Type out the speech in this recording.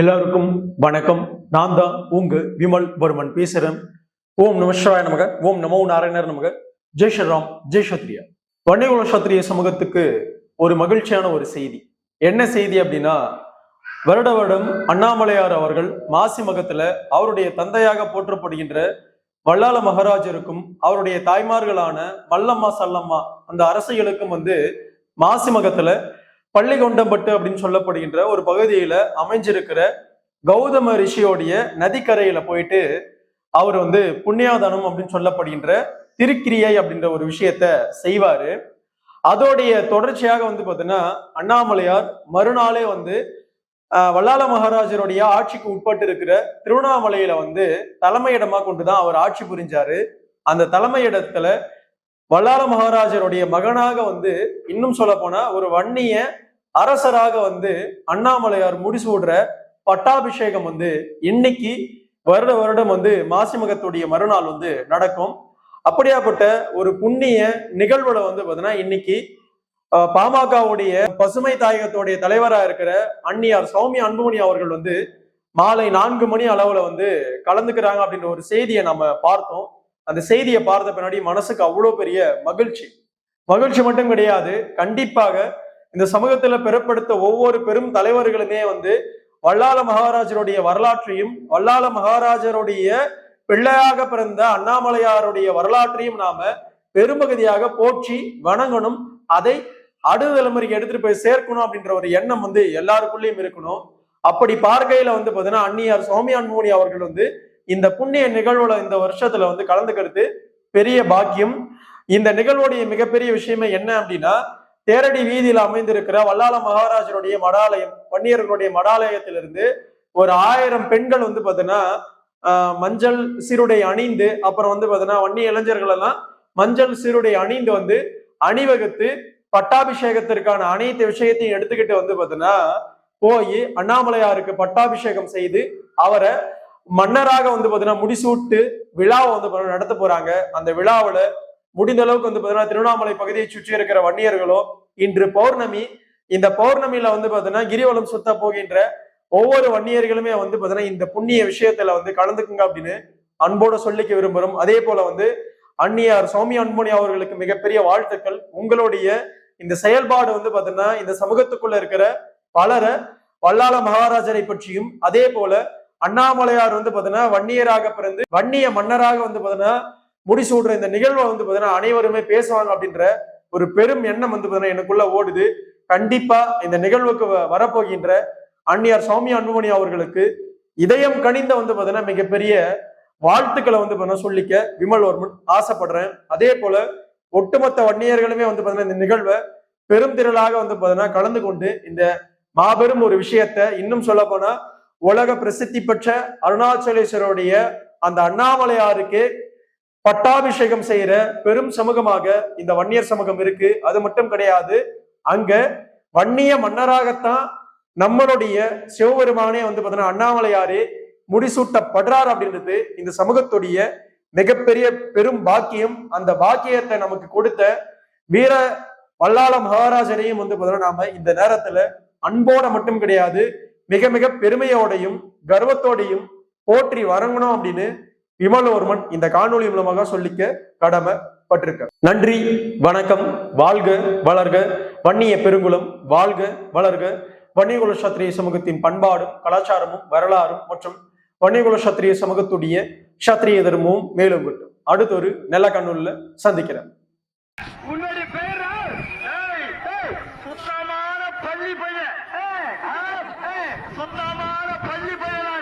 எல்லாருக்கும் வணக்கம். நான் தான் உங்க விமல் வர்மன் பேசுறேன். ஓம் நம நமக ஓம் நமோ நாராயணர் நமக. ஜெய் ஸ்ரீராம் ஜெய் சத்ரியா வன்னிகுல சத்திரிய சமூகத்துக்கு ஒரு மகிழ்ச்சியான ஒரு செய்தி. என்ன செய்தி அப்படின்னா வருட வருடம் அண்ணாமலையார் அவர்கள் மாசி மகத்துல அவருடைய தந்தையாக போற்றப்படுகின்ற வல்லால மகாராஜருக்கும் அவருடைய தாய்மார்களான மல்லம்மா சல்லம்மா அந்த அரசிகளுக்கும் வந்து மாசி மகத்துல பள்ளிகொண்டம்பட்டு அப்படின்னு சொல்லப்படுகின்ற ஒரு பகுதியில அமைஞ்சிருக்கிற கௌதம ரிஷியோடைய நதிக்கரையில போயிட்டு அவர் வந்து புண்ணியாதானம் அப்படின்னு சொல்லப்படுகின்ற திருக்கிரியை அப்படின்ற ஒரு விஷயத்த செய்வாரு. அதோடைய தொடர்ச்சியாக வந்து பார்த்தீங்கன்னா அண்ணாமலையார் மறுநாளே வந்து வல்லால மகாராஜருடைய ஆட்சிக்கு உட்பட்டு இருக்கிற திருவண்ணாமலையில வந்து தலைமையிடமா கொண்டுதான் அவர் ஆட்சி புரிஞ்சாரு. அந்த தலைமையிடத்துல வல்லால மகாராஜருடைய மகனாக வந்து இன்னும் சொல்ல போனா ஒரு வன்னிய அரசராக வந்து அண்ணாமலையார் முடிசூடுற பட்டாபிஷேகம் வந்து இன்னைக்கு வருட வருடம் வந்து மாசிமகத்துடைய மறுநாள் வந்து நடக்கும். அப்படியாப்பட்ட ஒரு புண்ணிய நிகழ்வுல வந்து பாத்தீங்கன்னா இன்னைக்கு பாமகவுடைய பசுமை தாயகத்துடைய தலைவராக இருக்கிற அன்னியார் சௌமிய அன்புமணி அவர்கள் வந்து மாலை நான்கு மணி அளவுல வந்து கலந்துக்கிறாங்க அப்படின்ற ஒரு செய்தியை நம்ம பார்த்தோம். அந்த செய்தியை பார்த்த பின்னாடி மனசுக்கு அவ்வளோ பெரிய மகிழ்ச்சி. மகிழ்ச்சி மட்டும் கிடையாது கண்டிப்பாக இந்த சமூகத்துல பெறப்படுத்த ஒவ்வொரு பெரும் தலைவர்களுமே வந்து வல்லால மகாராஜருடைய வரலாற்றையும் வல்லால மகாராஜருடைய பிள்ளையாக பிறந்த அண்ணாமலையாருடைய வரலாற்றையும் நாம பெரும்பகுதியாக போற்றி வணங்கணும். அதை அடுத்த தலைமுறைக்கு எடுத்துட்டு போய் சேர்க்கணும் அப்படின்ற ஒரு எண்ணம் வந்து எல்லாருக்குள்ளேயும் இருக்கணும். அப்படி பார்க்கையில வந்து பாத்தீங்கன்னா அந்நியார் சௌமி அன்புமணி அவர்கள் வந்து இந்த புண்ணிய நிகழ்வுல இந்த வருஷத்துல வந்து கலந்துக்கிறது பெரிய பாக்கியம். இந்த நிகழ்வுடைய மிகப்பெரிய விஷயமே என்ன அப்படின்னா தேரடி வீதியில அமைந்திருக்கிற வல்லால மகாராஜருடைய மடாலயம் வன்னியர்களுடைய மடாலயத்திலிருந்து ஒரு ஆயிரம் பெண்கள் வந்து பாத்தீங்கன்னா ஆஹ், மஞ்சள் சீருடை அணிந்து அப்புறம் வந்து பாத்தீங்கன்னா வன்னிய இளைஞர்கள் எல்லாம் மஞ்சள் சீருடை அணிந்து வந்து அணிவகுத்து பட்டாபிஷேகத்திற்கான அனைத்து விஷயத்தையும் எடுத்துக்கிட்டு வந்து பாத்தீங்கன்னா போய் அண்ணாமலையாருக்கு பட்டாபிஷேகம் செய்து அவரை மன்னராக வந்து பாத்தீங்கன்னா முடிசூட்டு விழாவை வந்து நடத்த போறாங்க. அந்த விழாவுல முடிந்த அளவுக்கு வந்து பாத்தீங்கன்னா திருவண்ணாமலை பகுதியை சுற்றி இருக்கிற வன்னியர்களோ இன்று பௌர்ணமி இந்த பௌர்ணமியில வந்து பாத்தீங்கன்னா கிரிவலம் சுத்த போகின்ற ஒவ்வொரு வன்னியர்களுமே வந்து பாத்தீங்கன்னா இந்த புண்ணிய விஷயத்துல வந்து கலந்துக்குங்க அப்படின்னு அன்போட சொல்லிக்க விரும்புறோம். அதே போல வந்து அந்நியார் சௌமியா அன்புனி அவர்களுக்கு மிகப்பெரிய வாழ்த்துக்கள். உங்களுடைய இந்த செயல்பாடு வந்து பாத்தீங்கன்னா இந்த சமூகத்துக்குள்ள இருக்கிற பலர வல்லால மகாராஜரை பற்றியும் அதே போல அண்ணாமலையார் வந்து பாத்தீங்கன்னா வன்னியராக பிறந்து வன்னிய மன்னராக வந்து பாத்தீங்கன்னா முடிசூடுற இந்த நிகழ்வை வந்து பாத்தீங்கன்னா அனைவருமே பேசுவாங்க அப்படின்ற ஒரு பெரும் எண்ணம் வந்து பாத்தீங்கன்னா எனக்குள்ள ஓடுது. கண்டிப்பா இந்த நிகழ்வுக்கு வ- வரப்போகின்ற அன்னியார் சௌமியா அன்புமணி அவர்களுக்கு இதயம் கனிந்த வந்து பார்த்தீங்கன்னா மிகப்பெரிய வாழ்த்துக்களை வந்து பார்த்தீங்கன்னா சொல்லிக்க விமல் வர்மன் ஆசைப்படுறேன். அதே போல ஒட்டுமொத்த வன்னியர்களுமே வந்து பார்த்தீங்கன்னா இந்த நிகழ்வை பெரும் திரளாக வந்து பார்த்தீங்கன்னா கலந்து கொண்டு இந்த மாபெரும் ஒரு விஷயத்த இன்னும் சொல்ல போனா உலக பிரசித்தி பெற்ற அருணாச்சலேஸ்வருடைய அந்த அண்ணாமலையாருக்கு பட்டாபிஷேகம் செய்யற பெரும் சமூகமாக இந்த வன்னியர் சமூகம் இருக்கு. அது மட்டும் கிடையாது அங்க வன்னிய மன்னராகத்தான் நம்மளுடைய சிவபெருமானே வந்து பாத்தீங்கன்னா அண்ணாமலையாரே முடிசூட்டப்படுறார் அப்படின்றது இந்த சமூகத்துடைய மிகப்பெரிய பெரும் பாக்கியம். அந்த பாக்கியத்தை நமக்கு கொடுத்த வீர வல்லாள மகாராஜனையும் வந்து பாத்தீங்கன்னா நாம இந்த நேரத்துல அன்போட மட்டும் கிடையாது மிக மிக பெருமையோடையும் கர்வத்தோடையும் போற்றி வரங்கணும் அப்படின்னு விமலவர்மன் இந்த காணொளி மூலமாக சொல்லிக்க கடமைப்பட்டிருக்க. நன்றி வணக்கம் வாழ்க வளர்க வன்னிய பெருங்குளம் வாழ்க வளர்க. வன்னியகுல சத்திரிய சமூகத்தின் பண்பாடும் கலாச்சாரமும் வரலாறும் மற்றும் வன்னியகுல சத்திரிய சமூகத்துடைய சத்திரிய தர்மமும் மேலும் கட்டும். அடுத்த ஒரு நல்ல கண்ணுள்ள சந்திக்கிறேன். சுத்தமான பள்ளி பையன். சுத்தமான பள்ளி பையன்?